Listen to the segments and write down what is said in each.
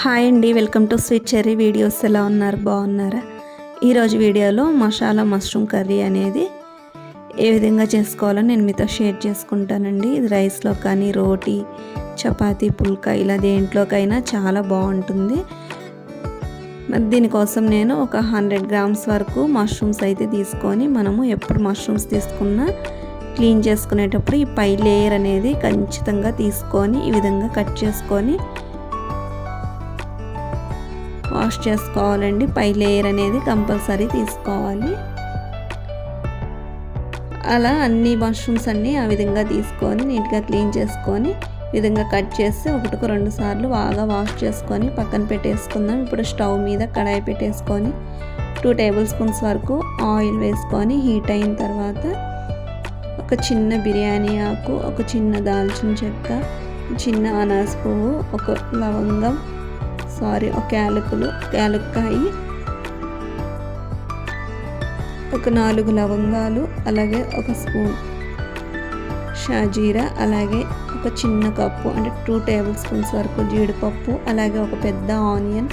Hi అండి welcome to sweet cherry videos. ఎలా ఉన్నారు? బాగున్నారా? ఈరోజు వీడియోలో మసాలా మష్రూమ్ కర్రీ అనేది ఏ విధంగా చేసుకోవాలో నేను మీతో షేర్ చేసుకుంటానండి. ఇది రైస్లో కానీ రోటీ చపాతీ పుల్కా ఇలా దేంట్లోకైనా చాలా బాగుంటుంది. మరి దీనికోసం నేను ఒక హండ్రెడ్ గ్రామ్స్ వరకు మష్రూమ్స్ అయితే తీసుకొని మనము ఎప్పుడు మష్రూమ్స్ తీసుకున్నా క్లీన్ చేసుకునేటప్పుడు ఈ పై లేయర్ అనేది ఖచ్చితంగా తీసుకొని ఈ విధంగా కట్ చేసుకొని వాష్ చేసుకోవాలండి. పై లేయర్ అనేది కంపల్సరీ తీసుకోవాలి. అలా అన్ని మష్రూమ్స్ అన్నీ ఆ విధంగా తీసుకొని నీట్గా క్లీన్ చేసుకొని విధంగా కట్ చేసి ఒకటికి రెండు సార్లు బాగా వాష్ చేసుకొని పక్కన పెట్టేసుకుందాం. ఇప్పుడు స్టవ్ మీద కడాయి పెట్టేసుకొని టూ టేబుల్ స్పూన్స్ వరకు ఆయిల్ వేసుకొని హీట్ అయిన తర్వాత ఒక చిన్న బిర్యానీ ఆకు ఒక చిన్న దాల్చిన చెక్క చిన్న అనాస పువ్వు ఒక లవంగం సారీ ఒక యాలకులు యాలక్కాయి ఒక నాలుగు లవంగాలు అలాగే ఒక స్పూన్ షాజీరా అలాగే ఒక చిన్న కప్పు అంటే టూ టేబుల్ స్పూన్స్ వరకు జీడిపప్పు అలాగే ఒక పెద్ద ఆనియన్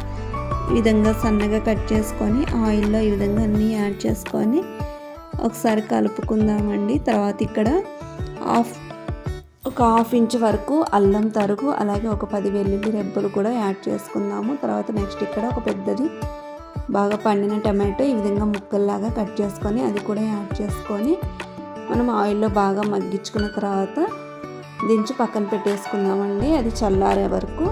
ఈ విధంగా సన్నగా కట్ చేసుకొని ఆయిల్లో ఈ విధంగా అన్నీ యాడ్ చేసుకొని ఒకసారి కలుపుకుందామండి. తర్వాత ఇక్కడ హాఫ్ ఒక హాఫ్ ఇంచ్ వరకు అల్లం తరుగు అలాగే ఒక పది వెల్లుల్లి రెబ్బలు కూడా యాడ్ చేసుకుందాము. తర్వాత నెక్స్ట్ ఇక్కడ ఒక పెద్దది బాగా పండిన టమాటో ఈ విధంగా ముక్కల్లాగా కట్ చేసుకొని అది కూడా యాడ్ చేసుకొని మనం ఆయిల్లో బాగా మగ్గించుకున్న తర్వాత దించి పక్కన పెట్టేసుకుందామండి. అది చల్లారే వరకు.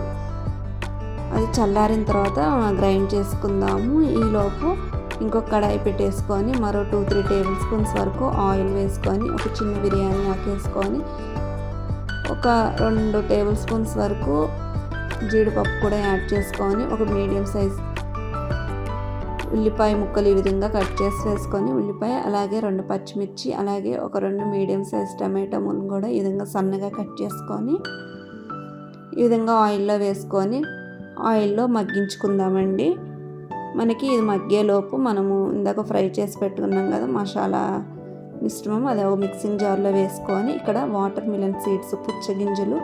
అది చల్లారిన తర్వాత గ్రైండ్ చేసుకుందాము. ఈలోపు ఇంకొక కడాయి పెట్టేసుకొని మరో టూ త్రీ టేబుల్ స్పూన్స్ వరకు ఆయిల్ వేసుకొని ఒక చిన్న బిర్యానీ ఆకేసుకొని ఒక రెండు టేబుల్ స్పూన్స్ వరకు జీడిపప్పు కూడా యాడ్ చేసుకొని ఒక మీడియం సైజ్ ఉల్లిపాయ ముక్కలు ఈ విధంగా కట్ చేసి వేసుకొని ఉల్లిపాయ అలాగే రెండు పచ్చిమిర్చి అలాగే ఒక రెండు మీడియం సైజ్ టమాటో మును కూడా ఈ విధంగా సన్నగా కట్ చేసుకొని ఈ విధంగా ఆయిల్లో వేసుకొని ఆయిల్లో మగ్గించుకుందామండి. మనకి ఇది మగ్గేలోపు మనము ఇందాక ఫ్రై చేసి పెట్టుకున్నాం కదా మసాలా మిశ్రమం అది ఒక మిక్సింగ్ జార్లో వేసుకొని ఇక్కడ వాటర్ మిలన్ సీడ్స్ పుచ్చగింజలు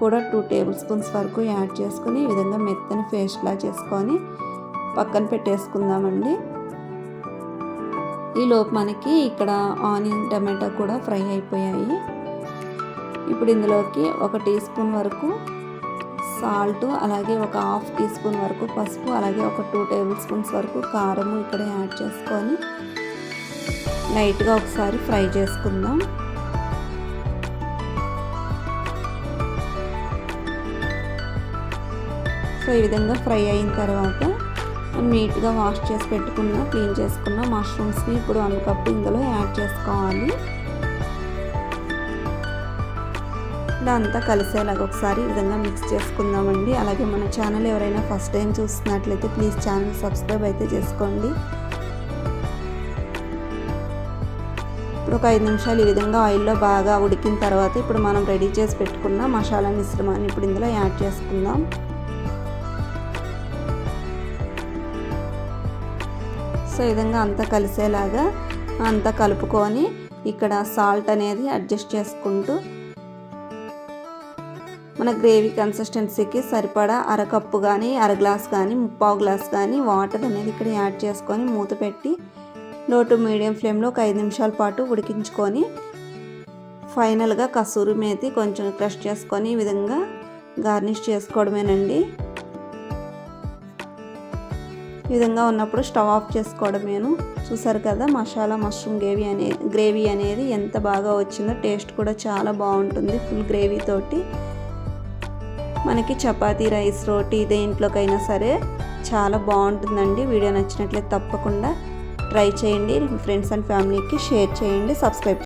కూడా టూ టేబుల్ స్పూన్స్ వరకు యాడ్ చేసుకొని ఈ విధంగా మెత్తని పేస్ట్లా చేసుకొని పక్కన పెట్టేసుకుందామండి. ఈలోపు మనకి ఇక్కడ ఆనియన్ టమాటా కూడా ఫ్రై అయిపోయాయి. ఇప్పుడు ఇందులోకి ఒక టీ స్పూన్ వరకు సాల్ట్ అలాగే ఒక హాఫ్ టీ స్పూన్ వరకు పసుపు అలాగే ఒక టూ టేబుల్ స్పూన్స్ వరకు కారము ఇక్కడ యాడ్ చేసుకొని లైట్గా ఒకసారి ఫ్రై చేసుకుందాం. సో ఈ విధంగా ఫ్రై అయిన తర్వాత నీట్గా వాష్ చేసి పెట్టుకున్న క్లీన్ చేసుకున్న మష్రూమ్స్ని ఇప్పుడు వన్ కప్ ఇందులో యాడ్ చేసుకోవాలి. అంతా కలిసేలాగా ఒకసారి ఈ విధంగా మిక్స్ చేసుకుందామండి. అలాగే మన ఛానల్ ఎవరైనా ఫస్ట్ టైం చూస్తున్నట్లయితే ప్లీజ్ ఛానల్ సబ్స్క్రైబ్ అయితే చేసుకోండి. ఒక ఐదు నిమిషాలు ఈ విధంగా ఆయిల్లో బాగా ఉడికిన తర్వాత ఇప్పుడు మనం రెడీ చేసి పెట్టుకున్న మసాలా మిశ్రమాన్ని ఇప్పుడు ఇందులో యాడ్ చేసుకుందాం. సో ఈ విధంగా అంతా కలిసేలాగా అంతా కలుపుకొని ఇక్కడ సాల్ట్ అనేది అడ్జస్ట్ చేసుకుంటూ మన గ్రేవీ కన్సిస్టెన్సీకి సరిపడా అరకప్పు కానీ అర గ్లాస్ కానీ ముప్పావు గ్లాస్ కానీ వాటర్ అనేది ఇక్కడ యాడ్ చేసుకొని మూత పెట్టి లో టు మీడియం ఫ్లేమ్లో ఒక ఐదు నిమిషాల పాటు ఉడికించుకొని ఫైనల్గా కసూరి మేతి కొంచెం క్రష్ చేసుకొని ఈ విధంగా గార్నిష్ చేసుకోవడమేనండి. ఈ విధంగా ఉన్నప్పుడు స్టవ్ ఆఫ్ చేసుకోవడమేను. చూసారు కదా మసాలా మష్రూమ్ గ్రేవీ అనే గ్రేవీ అనేది ఎంత బాగా వచ్చిందో టేస్ట్ కూడా చాలా బాగుంటుంది ఫుల్ గ్రేవీ తోటి. మనకి చపాతీ రైస్ రోటీ దేంట్లోకైనా సరే చాలా బాగుంటుందండి. వీడియో నచ్చినట్లయితే తప్పకుండా ట్రై చేయండి ఫ్రెండ్స్ అండ్ ఫ్యామిలీకి షేర్ చేయండి సబ్స్క్రైబ్